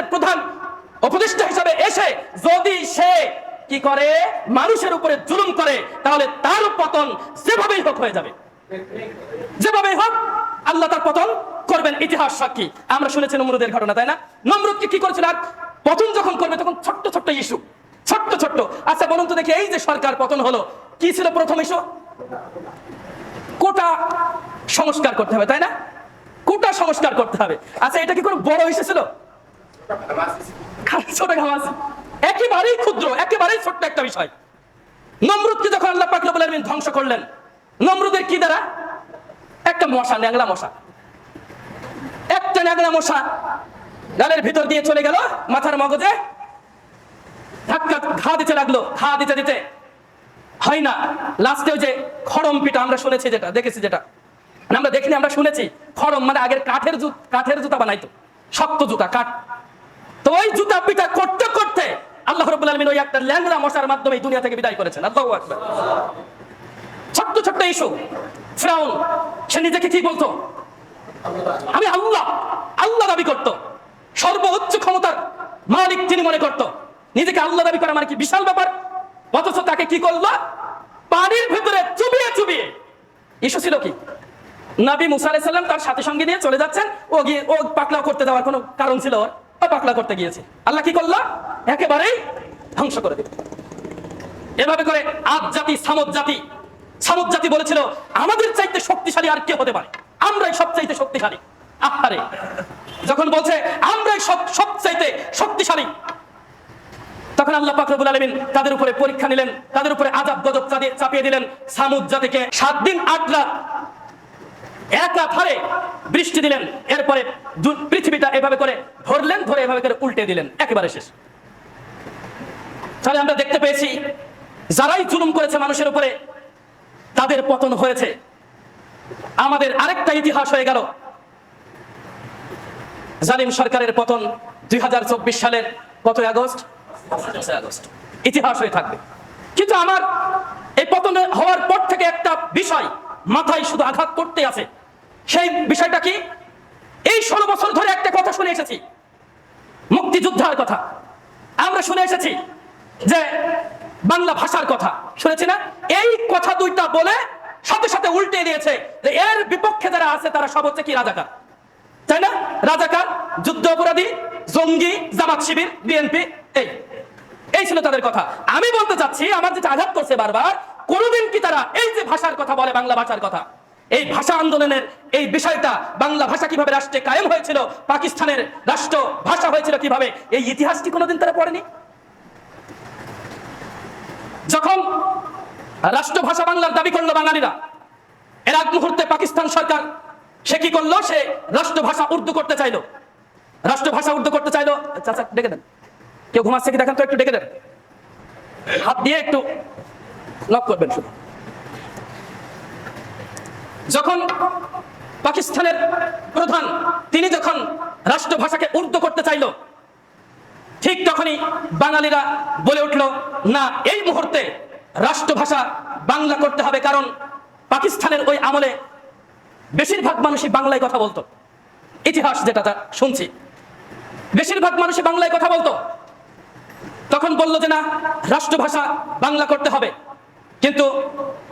মসজিদের প্রধান উপদেষ্টা হিসাবে এসে যদি সে কি করে, মানুষের উপরে জুলুম করে, তাহলে তার পতন যেভাবেই হোক হয়ে যাবে। যেভাবেই হোক, আল্লাহ তার পতন করবেন। ইতিহাস সাক্ষী। আমরা শুনেছি নমরুদের ঘটনা, তাই না? নমরুদকে কি করেছিল? আর পতন যখন করবে, তখন ছোট্ট ছোট্ট ইস্যু। ছোট্ট ছোট্ট। আচ্ছা বলুন তো দেখি, এই যে সরকার পতন হলো, কি ছিল প্রথম ইস্যু? কোটা সংস্কার করতে হবে, তাই না? কোটা সংস্কার করতে হবে। আচ্ছা এটা কি কোনো বড় ইস্যু ছিল? একেবারেই ক্ষুদ্র, একেবারেই ছোট্ট একটা বিষয়। নমরুদকে যখন আল্লাহ ধ্বংস করলেন, নমরুদের কি দ্বারা? একটা মশা, ন্যাংলা মশা। একটা ন্যাংলা মশা গালের ভিতর দিয়ে চলে গেল, মাথার মগজে ধাক্কা, ঘা দিতে লাগল, ঘা দিতে দিতে। হয় না লাস্টে যে খড়ম পিঠা, আমরা শুনেছি যেটা, দেখেছি যেটা। আমরা দেখিনি, আমরা শুনেছি। খড়ম মানে আগের কাঠের জুত, কাঠের জুতা বানাইতো, শক্ত জুতা, কাঠ। ওই জুতা পিঠা করতে করতে আল্লাহ আলামিন ওই একটা ল্যাংড়া মশার মাধ্যমে দুনিয়া থেকে বিদায় করেছেন। আল্লাহু আকবার। ছোট্ট ছোট্ট ইস্যু। ফ্রাউন, সে নিজেকে কি বলতো, আমি আল্লাহ আল্লাহ দাবি করত। সর্বোচ্চ ক্ষমতার মালিক তিনি মনে করত। নিজেকে আল্লাহ দাবি করা মানে কি বিশাল ব্যাপার? অথচ তাকে কি করল? পানির ভিতরে চুবিয়ে চুবিয়ে। ইস্যু ছিল কি? নবী মুসা আলাইহিস সালাম তার সাথে সঙ্গে নিয়ে চলে যাচ্ছেন। ও গিয়ে, ও পাকলা করতে যাওয়ার কোনো কারণ ছিল ওর। পাকলা করতে গিয়েছে। আল্লাহ কি করল? একেবারেই ধ্বংস করে দিল। এভাবে করে আদ জাতি সামদ জাতি সামদ জাতি বলেছিল, আমাদের চাইতে শক্তিশালী আর কে হতে পারে। আমরাই সবচাইতে শক্তিশালী। আহারে। যখন বলছে, আমরাই সব সবচাইতে শক্তিশালী, তখন আল্লাহ পাক রব্বুল আলামিন তাদের উপরে পরীক্ষা নিলেন, তাদের উপরে আযাব গজব চাপিয়ে দিলেন। সামুদ জাতিকে সাত দিন, আট রাত এক হারে বৃষ্টি দিলেন, এরপরে পৃথিবীটা এভাবে করে ধরলেন ধরে এভাবে করে উল্টে দিলেন, একেবারে শেষ। তাহলে আমরা দেখতে পেয়েছি, যারাই জুলুম করেছে মানুষের উপরে, তাদের পতন হয়েছে। আমাদের আরেকটা ইতিহাস হয়ে গেল। জালিম সরকারের পতন দুই হাজার চব্বিশ সালের কত আগস্ট? আগস্ট। ইতিহাস হয়ে থাকবে। কিন্তু আমার এই পতন হওয়ার পর থেকে একটা বিষয় মাথায় শুধু আঘাত করতে আছে। সেই বিষয়টা কি? এই ষোলো বছর ধরে একটা কথা শুনে এসেছি। মুক্তিযোদ্ধার কথা। আমরা শুনে এসেছি যে বাংলা ভাষার কথা। শুনেছি না? এই কথা দুইটা বলে সাথে সাথে উল্টে দিয়েছে যে এর বিপক্ষে যারা আছে, তারা সব হচ্ছে কি রাজাকার। তাই না? রাজাকার, যুদ্ধ অপরাধী, জঙ্গি, জামাত শিবির, বিএনপি, এই। এই ছিল তাদের কথা। আমি বলতে চাচ্ছি, আমার যেটা আঘাত করছে বারবার, কোনোদিন কি তারা এই যে ভাষার কথা বলে, বাংলা ভাষার কথা এই ভাষা আন্দোলনের এই বিষয়টা বাংলা ভাষা কীভাবে রাষ্ট্রে কায়েম হয়েছিল, পাকিস্তানের রাষ্ট্র ভাষা হয়েছিল কীভাবে, এই ইতিহাসটি কোনোদিন তারা পড়েনি? যখন রাষ্ট্রভাষা বাংলার দাবি করল বাঙালিরা, এর এক মুহূর্তে পাকিস্তান সরকার, সে কি করল? সে রাষ্ট্রভাষা উর্দু করতে চাইলো। রাষ্ট্রভাষা উর্দু করতে চাইলো। চাচা, ডেকে দেন। কেউ ঘুমাচ্ছে কি? দেখেন তো, একটু ডেকে দেন। হাত দিয়ে একটু লক করবেন শুধু। যখন পাকিস্তানের প্রধান, তিনি যখন রাষ্ট্রভাষাকে উর্দু করতে চাইল, ঠিক তখনই বাঙালিরা বলে উঠল, না, এই মুহূর্তে রাষ্ট্রভাষা বাংলা করতে হবে কারণ পাকিস্তানের ওই আমলে বেশিরভাগ মানুষই বাংলায় কথা বলতো। ইতিহাস যেটা, তা শুনছি। বেশিরভাগ মানুষই বাংলায় কথা বলতো। তখন বলল যে, না, রাষ্ট্রভাষা বাংলা করতে হবে। কিন্তু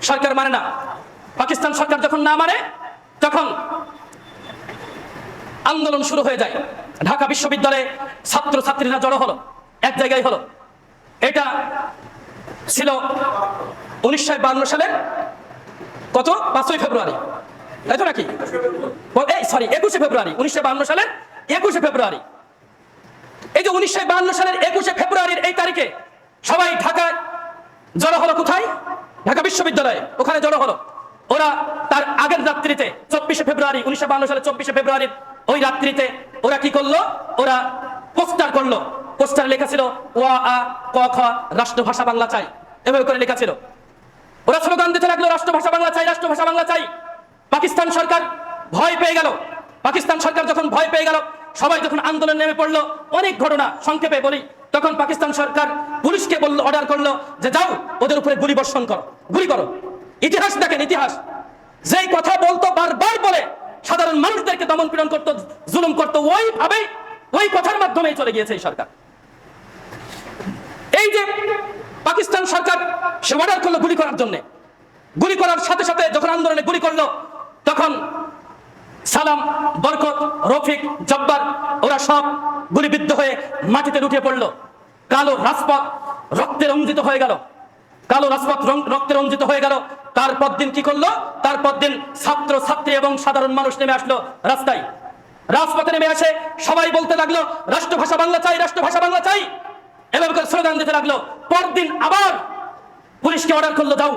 সরকার মানে না। পাকিস্তান সরকার যখন না মানে তখন আন্দোলন শুরু হয়ে যায়। ঢাকা বিশ্ববিদ্যালয়ে ছাত্র ছাত্রীরা জড়ো হলো, এক জায়গায় হলো। এটা ছিল উনিশশো সালের কত? পাঁচই ফেব্রুয়ারি। তাই তো নাকি? এই সরি একুশে ফেব্রুয়ারি, উনিশশো সালের একুশে ফেব্রুয়ারি। এই যে উনিশশো সালের একুশে ফেব্রুয়ারির এই তারিখে সবাই ঢাকায় জড়ো হলো কোথায়? ঢাকা বিশ্ববিদ্যালয়ে, ওখানে জড়ো হলো। ওরা তার আগের রাত্রিতে চব্বিশে ফেব্রুয়ারি, উনিশশো সালের চব্বিশে ফেব্রুয়ারির ওই রাত্রিতে ওরা কি করল? ওরা পোস্টার করল। পোস্টার লেখা ছিল, ওয়া, আ, ক, খ, রাষ্ট্রভাষা বাংলা চাই। এভাবে করে লেখা ছিল। ওরা স্লোগান দিতে লাগল, রাষ্ট্রভাষা বাংলা চাই, রাষ্ট্রভাষা বাংলা চাই। পাকিস্তান সরকার ভয় পেয়ে গেল। পাকিস্তান সরকার যখন ভয় পেয়ে গেল, সবাই যখন আন্দোলন নেমে পড়ল, অনেক ঘটনা সংক্ষেপে বলি। তখন পাকিস্তান সরকার পুলিশকে বলল, অর্ডার করল যে, যাও, ওদের উপরে গুলি বর্ষণ করো, গুলি করো। ইতিহাস দেখেন, ইতিহাস। যেই কথা বলতো, বারবার বলে, সাধারণ মানুষদেরকে দমন পীড়ন করতো, জুলুম করতো, ওইভাবেই, ওই কথার মাধ্যমেই চলে গিয়েছে এই সরকার। এই যে পাকিস্তান সরকার, সে অর্ডার করল গুলি করার জন্য। গুলি করার সাথে সাথে যখন আন্দোলনে গুলি করল, তখন সালাম, বরকত, রফিক, জব্বার, ওরা সব গুলিবিদ্ধ হয়ে মাটিতে লুটিয়ে পড়ল। কালো রাজপথ রক্তে রঞ্জিত হয়ে গেল। কালো রাজপথ রক্তে রঞ্জিত হয়ে গেল। তারপর দিন কি করল? তারপর দিন ছাত্র, ছাত্রী এবং সাধারণ মানুষ নেমে আসলো রাস্তায়। রাজপথে নেমে আসে সবাই বলতে লাগল, রাষ্ট্রভাষা বাংলা চাই, রাষ্ট্রভাষা বাংলা চাই। এভাবে করে স্লোগান দিতে লাগল। পরদিন আবার পুলিশকে অর্ডার করল, যাও,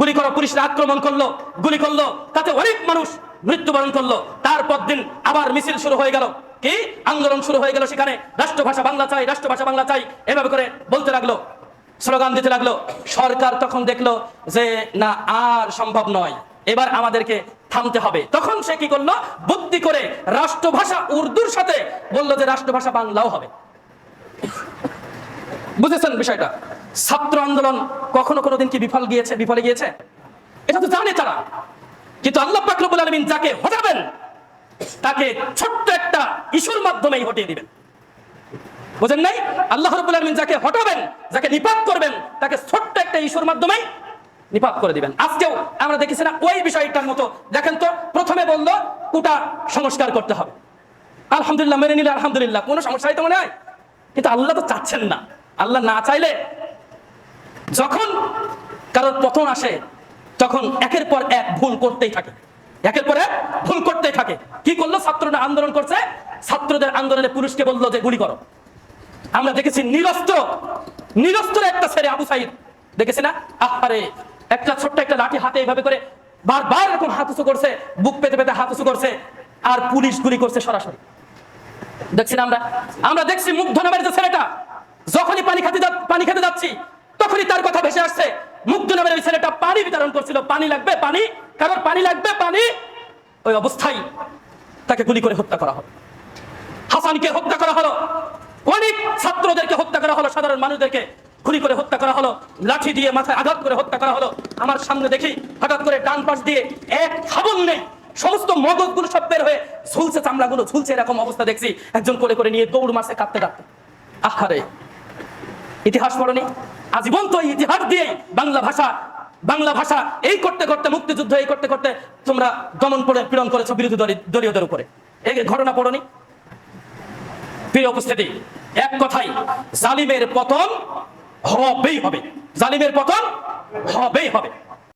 গুলি করো। পুলিশরা আক্রমণ করল, গুলি করল। তাতে অনেক মানুষ মৃত্যুবরণ করল। তারপর দিন আবার মিছিল শুরু হয়ে গেল। কি? আন্দোলন শুরু হয়ে গেল সেখানে। রাষ্ট্রভাষা বাংলা চাই, রাষ্ট্রভাষা বাংলা চাই। এভাবে করে বলতে লাগল। স্লোগান দিতে লাগল। সরকার তখন দেখল যে, না, আর সম্ভব নয়। এবার আমাদেরকে থামতে হবে। তখন সে কি করল? বুদ্ধি করে রাষ্ট্রভাষা উর্দুর সাথে বলল যে, রাষ্ট্রভাষা বাংলাও হবে। বুঝেছেন বিষয়টা? ছাত্র আন্দোলন কখনো কোনো দিন কি বিফল গিয়েছে? বিফলে গিয়েছে? এটা তো জানে তারা। কিন্তু আল্লাহ পাকরবুল আলমিন যাকে হটাবেন, তাকে ছোট্ট একটা ইস্যুর মাধ্যমেই হটিয়ে দিবেন। বুঝেন নাই? আল্লাহ রবুল আলমিন যাকে হটাবেন, যাকে নিপাত করবেন, তাকে ছোট্ট একটা ইস্যুর মাধ্যমে নিপাত করে দিবেন। আজকেও আমরা দেখেছি না, ওই বিষয়টার মতো। দেখেন তো, প্রথমে বলল, কোটা সংস্কার করতে হবে। আলহামদুলিল্লাহ, মেনে নিলে আলহামদুলিল্লাহ, কোনো সমস্যাই তো মনে হয়? কিন্তু আল্লাহ তো চাচ্ছেন না। আল্লাহ না চাইলে যখন কারোর পতন আসে, তখন একের পর এক ভুল করতেই থাকে। একের পর এক ভুল করতেই থাকে। কি করল? ছাত্ররা আন্দোলন করছে। ছাত্রদের আন্দোলনে পুলিশকে বলল যে, গুলি করো। আমরা দেখেছি নিরস্ত্র নিরস্ত্র একটা ছেলে আবু সাইদ। দেখেছি না? আহারে একটা ছোট্ট একটা লাঠি হাতে এইভাবে করে বারবার এরকম হাত উঁচু করছে, বুক পেতে পেতে হাত উঁচু করছে, আর পুলিশ গুলি করছে সরাসরি। দেখছি না আমরা? আমরা দেখছি মুগ্ধ নামের যে ছেলেটা, যখনই পানি খেতে পানি খেতে যাচ্ছি, তখনই তার কথা ভেসে আসছে। মুগ্ধ নামের ওই ছেলেটা পানি বিতরণ করছিল। পানি লাগবে, পানি কারণ পানি লাগবে, পানি। ওই অবস্থায় তাকে গুলি করে হত্যা করা হলো। হাসানকে হত্যা করা হলো। অনেক ছাত্রদেরকে হত্যা করা হলো, সাধারণ মানুষদেরকে গুলি করে হত্যা করা হলো, লাঠি দিয়ে মাথায় আঘাত করে হত্যা করা হলো। আমার সামনে দেখি হঠাৎ করে ডান পাশ দিয়ে এক খাবল নেই। সমস্ত মগজগুলো সব বের হয়ে ঝুলছে, চামড়াগুলো ঝুলছে, এরকম অবস্থা দেখছি। একজন কোলে করে নিয়ে দৌড় মারছে, কাঁপতে কাঁপতে। আহারে, ইতিহাস পড়নি? আজীবন তো ইতিহাস দিয়েই বাংলা ভাষা বাংলা ভাষা এই করতে করতে, মুক্তিযুদ্ধ এই করতে করতে তোমরা দমন করে পীড়ন করেছ বিরোধী দলীয়দের উপরে। এই ঘটনা পড়নি? প্রিয় উপস্থিতি এক কথাই জালিমের পতন হবেই হবে। জালিমের পতন হবেই হবে।